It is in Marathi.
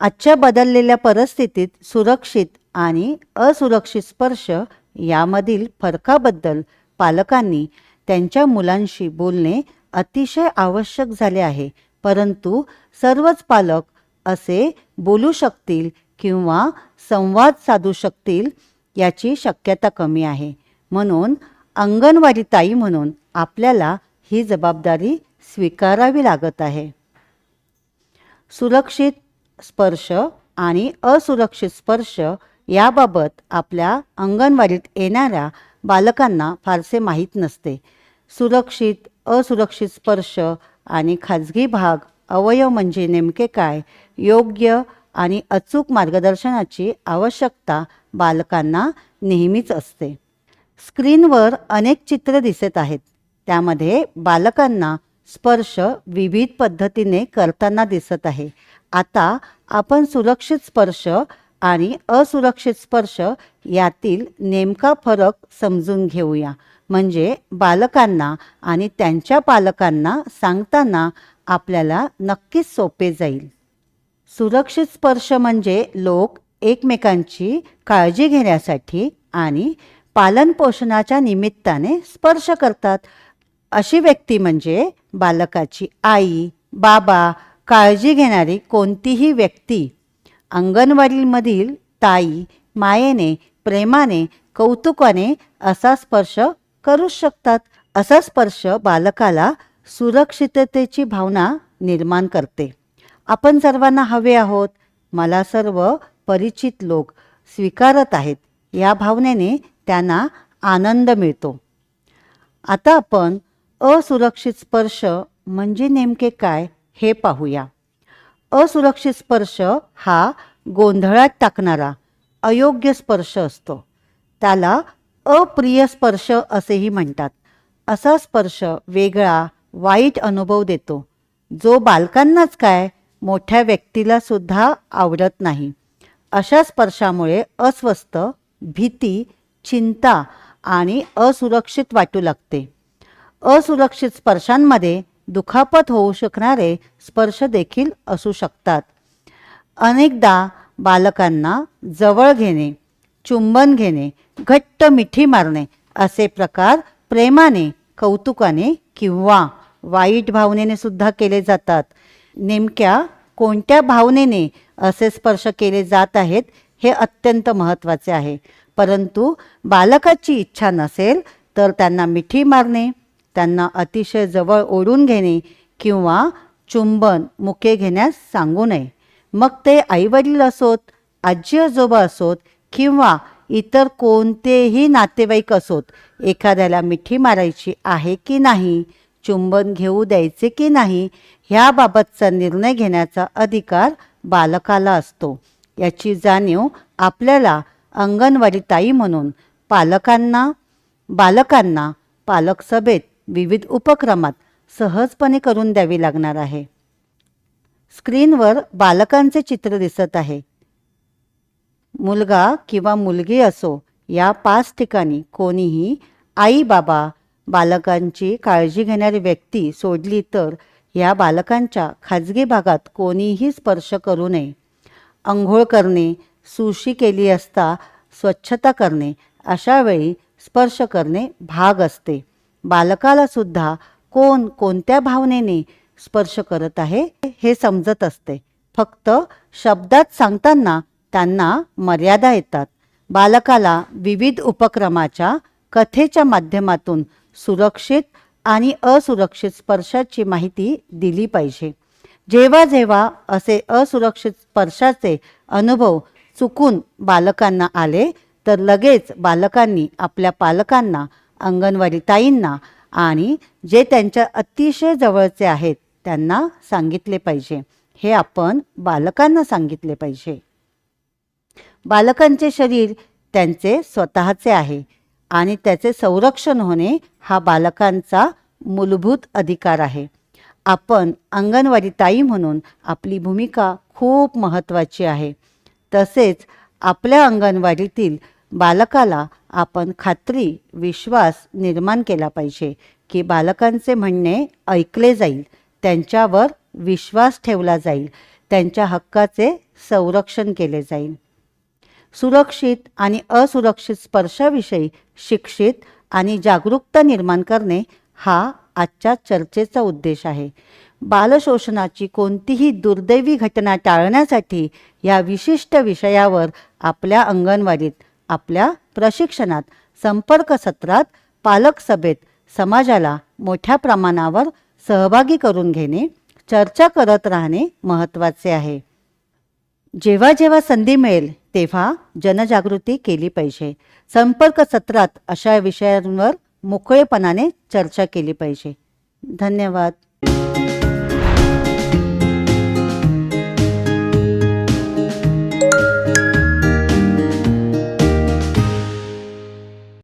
आजच्या बदललेल्या परिस्थितीत सुरक्षित आणि असुरक्षित स्पर्श यामधील फरकाबद्दल पालकांनी त्यांच्या मुलांशी बोलणे अतिशय आवश्यक झाले आहे. परंतु सर्वच पालक असे बोलू शकतील किंवा संवाद साधू शकतील याची शक्यता कमी आहे. म्हणून अंगणवाडी ताई म्हणून आपल्याला ही जबाबदारी स्वीकारावी लागत आहे. सुरक्षित स्पर्श आणि असुरक्षित स्पर्श याबाबत आपल्या अंगणवाडीत येणाऱ्या बालकांना फारसे माहीत नसते. सुरक्षित असुरक्षित स्पर्श आणि खाजगी भाग अवयव म्हणजे नेमके काय? योग्य आणि अचूक मार्गदर्शनाची आवश्यकता बालकांना नेहमीच असते. स्क्रीनवर अनेक चित्र दिसत आहेत. त्यामध्ये बालकांना स्पर्श विविध पद्धतीने करताना दिसत आहे. आता आपण सुरक्षित स्पर्श आणि असुरक्षित स्पर्श यातील नेमका फरक समजून घेऊया. म्हणजे बालकांना आणि त्यांच्या पालकांना सांगताना आपल्याला नक्कीच सोपे जाईल. सुरक्षित स्पर्श म्हणजे लोक एकमेकांची काळजी घेण्यासाठी आणि पालनपोषणाच्या निमित्ताने स्पर्श करतात. अशी व्यक्ती म्हणजे बालकाची आई बाबा काळजी घेणारी कोणतीही व्यक्ती अंगणवाडीमधील ताई मायेने प्रेमाने कौतुकाने असा स्पर्श करू शकतात. असा स्पर्श बालकाला सुरक्षिततेची भावना निर्माण करते. आपण सर्वांना हवे आहोत. मला सर्व परिचित लोक स्वीकारत आहेत. या भावनेने त्यांना आनंद मिळतो. आता आपण असुरक्षित स्पर्श म्हणजे नेमके काय? हे पाहूया. असुरक्षित स्पर्श हा गोंधळात टाकणारा अयोग्य स्पर्श असतो. त्याला अप्रिय स्पर्श असेही म्हणतात. असा स्पर्श वेगळा वाईट अनुभव देतो. जो बालकांनाच काय मोठ्या व्यक्तीला सुद्धा आवडत नाही. अशा स्पर्शामुळे अस्वस्थ भीती चिंता आणि असुरक्षित वाटू लागते. असुरक्षित स्पर्शांमध्ये दुखापत होऊ शकणारे स्पर्श देखील असू शकतात. अनेकदा बालकांना जवळ घेणे चुंबन घेणे घट्ट मिठी मारणे असे प्रकार प्रेमाने कौतुकाने किंवा वाईट भावनेने सुद्धा केले जातात. नेमक्या कोणत्या भावनेने असे स्पर्श केले जात आहेत हे अत्यंत महत्त्वाचे आहे. परंतु बालकाची इच्छा नसेल तर त्यांना मिठी मारणे त्यांना अतिशय जवळ ओढून घेणे किंवा चुंबन मुके घेण्यास सांगू नये. मग ते आईवडील असोत आजी आजोबा असोत किंवा इतर कोणतेही नातेवाईक असोत एखाद्याला मिठी मारायची आहे की नाही चुंबन घेऊ द्यायचे की नाही ह्याबाबतचा निर्णय घेण्याचा अधिकार बालकाला असतो. याची जाणीव आपल्याला अंगणवाडी ताई म्हणून पालकांना बालकांना पालक सभेत विविध उपक्रमात सहजपणे करून द्यावी लागणार आहे. स्क्रीनवर बालकांचे चित्र दिसत आहे. मुलगा किंवा मुलगी असो या पाच ठिकाणी कोणीही आई बाबा बालकांची काळजी घेणारी व्यक्ती सोडली तर या बालकांच्या खाजगी भागात कोणीही स्पर्श करू नये. अंघोळ करणे सुशी केली असता स्वच्छता करणे अशा वेळी स्पर्श करणे भाग असते. बालकाला सुद्धा कोण कोणत्या भावनेने स्पर्श करत आहे हे समजत असते. फक्त शब्दात सांगताना त्यांना मर्यादा येतात. बालकाला विविध उपक्रमाच्या कथेच्या माध्यमातून सुरक्षित आणि असुरक्षित स्पर्शाची माहिती दिली पाहिजे. जेव्हा जेव्हा असे असुरक्षित स्पर्शाचे अनुभव चुकून बालकांना आले तर लगेच बालकांनी आपल्या पालकांना अंगणवाडी ताईंना आणि जे त्यांच्या अतिशय जवळचे आहेत त्यांना सांगितले पाहिजे. हे आपण बालकांना सांगितले पाहिजे. बालकांचे शरीर त्यांचे स्वतःचे आहे आणि त्याचे संरक्षण होणे हा बालकांचा मूलभूत अधिकार आहे. आपण अंगणवाडी ताई म्हणून आपली भूमिका खूप महत्त्वाची आहे. तसेच आपल्या अंगणवाडीतील बालकाला आपण खात्री विश्वास निर्माण केला पाहिजे की बालकांचे म्हणणे ऐकले जाईल त्यांच्यावर विश्वास ठेवला जाईल त्यांच्या हक्काचे संरक्षण केले जाईल. सुरक्षित आणि असुरक्षित स्पर्शाविषयी शिक्षित आणि जागरूकता निर्माण करणे हा आजच्या चर्चेचा उद्देश आहे. बालशोषणाची कोणतीही दुर्दैवी घटना टाळण्यासाठी या विशिष्ट विषयावर आपल्या अंगणवाडीत आपल्या प्रशिक्षणात संपर्क सत्रात पालक सभेत समाजाला मोठ्या प्रमाणावर सहभागी करून घेणे चर्चा करत राहणे महत्त्वाचे आहे. जेव्हा जेव्हा संधी मिळेल तेव्हा जनजागृती केली पाहिजे. संपर्क सत्रात अशा विषयांवर मोकळेपणाने चर्चा केली पाहिजे. धन्यवाद.